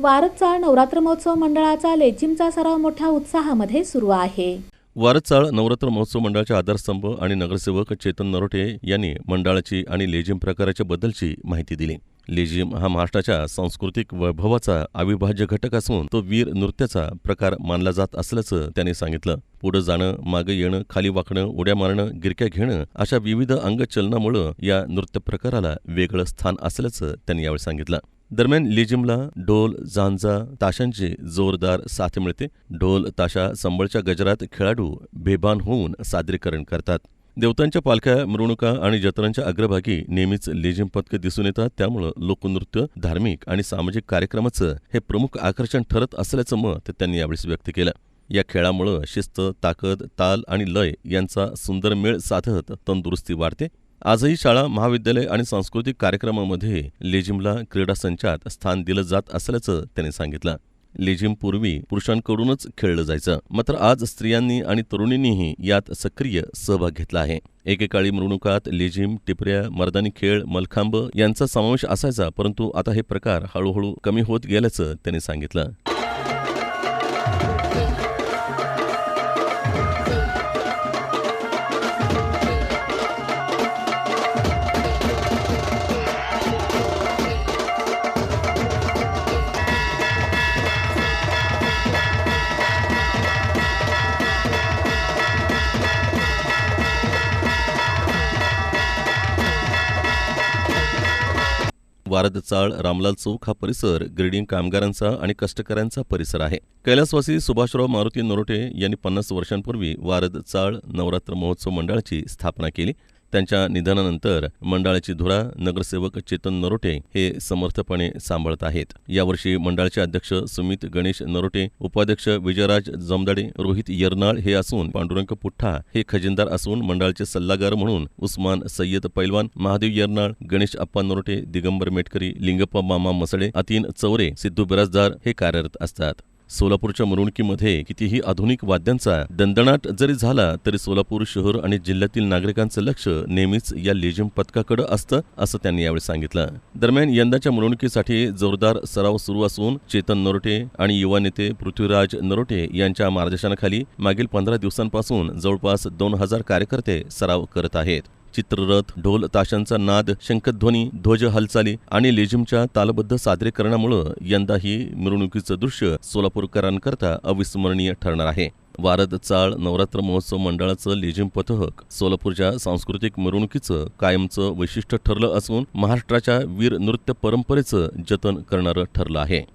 वारचाळ नवरात्र महोत्सव मंडळाचा लेझिमचा सराव मोठ्या उत्साहामध्ये सुरू आहे. वारचाळ नवरात्र महोत्सव मंडळाचे आधारस्तंभ आणि नगरसेवक चेतन नरोटे यांनी मंडळाची आणि लेझिम प्रकाराच्या बद्दलची माहिती दिली. लेझिम हा महाराष्ट्राच्या सांस्कृतिक वैभवाचा अविभाज्य घटक असून तो वीर नृत्याचा प्रकार मानला जात असल्याचं त्यांनी सांगितलं. पुढं जाणं मागं येणं खाली वाकणं उड्या मारणं गिरक्या घेणं अशा विविध अंगचलनामुळं या नृत्य प्रकाराला वेगळं स्थान असल्याचं त्यांनी यावेळी सांगितलं. दरम्यान लेझिमला ढोल झांजा ताशांची जोरदार साथ मिळते. ढोल ताशा संबळच्या गजरात खेळाडू बेभान होऊन सादरीकरण करतात. देवतांच्या पालख्या मिरवणुका आणि जत्रांच्या अग्रभागी नेहमीच लेझिम पथकं दिसून येतात. त्यामुळं लोकनृत्य धार्मिक आणि सामाजिक कार्यक्रमाचं हे प्रमुख आकर्षण ठरत असल्याचं मत त्यांनी यावेळी व्यक्त केलं. या खेळामुळं शिस्त ताकद ताल आणि लय यांचा सुंदर मेळ साधत तंदुरुस्ती वाढते. आजही शाळा महाविद्यालय आणि सांस्कृतिक कार्यक्रमामध्ये लेझिमला क्रीडा संचात स्थान दिलं जात असल्याचं त्यांनी सांगितलं. लेझिम पूर्वी पुरुषांकडूनच खेळलं जायचं मात्र आज स्त्रियांनी आणि तरुणींनीही यात सक्रिय सहभाग घेतला आहे. एकेकाळी मृणुकात लेझिम टिपऱ्या मर्दानी खेळ मलखांब यांचा समावेश असायचा परंतु आता हे प्रकार हळूहळू कमी होत गेल्याचं त्यांनी सांगितलं. वारद चाळ रामलाल चौक हा परिसर ग्रेडिंग कामगारांचा आणि कष्टकऱ्यांचा परिसर आहे. कैलासवासी सुभाषराव मारुती नरोटे यांनी पन्नास वर्षांपूर्वी वारद चाळ नवरात्र महोत्सव मंडळाची स्थापना केली. त्यांच्या निधनानंतर मंडळाची धुरा नगरसेवक चेतन नरोटे हे समर्थपणे सांभाळत आहेत. यावर्षी मंडळाचे अध्यक्ष सुमित गणेश नरोटे उपाध्यक्ष विजयराज जमदाडे रोहित यरनाळ हे असून पांडुरंग पुठ्ठा हे खजिनदार असून मंडळाचे सल्लागार म्हणून उस्मान सय्यद पैलवान महादेव यरनाळ गणेश अप्पा नरोटे दिगंबर मेटकरी लिंगप्पा मामा मसळे अतीन चौरे सिद्धू बिराजदार हे कार्यरत असतात. सोलापूरच्या मिरवणुकीमध्ये कितीही आधुनिक वाद्यांचा दणदणाट जरी झाला तरी सोलापूर शहर आणि जिल्ह्यातील नागरिकांचं लक्ष नेहमीच या लेझिम पथकाकडे असतं असं त्यांनी यावेळी सांगितलं. दरम्यान यंदाच्या मिरवणुकीसाठी जोरदार सराव सुरू असून चेतन नरोटे आणि युवा नेते पृथ्वीराज नरोटे यांच्या मार्गदर्शनाखाली मागील पंधरा दिवसांपासून जवळपास दोन हजार कार्यकर्ते सराव करत आहेत. चित्ररथ ढोल ताशांचा नाद शंखध्वनी ध्वज हालचाली आणि लेझिमच्या तालबद्ध सादरीकरणामुळं यंदा ही मिरवणुकीचं दृश्य सोलापूरकरांकरता अविस्मरणीय ठरणार आहे. वारद चाळ नवरात्र महोत्सव मंडळाचं लेझिम पथक सोलापूरच्या सांस्कृतिक मिरवणुकीचं कायमचं वैशिष्ट्य ठरलं असून महाराष्ट्राच्या वीर नृत्य परंपरेचं जतन करणारं ठरलं आहे.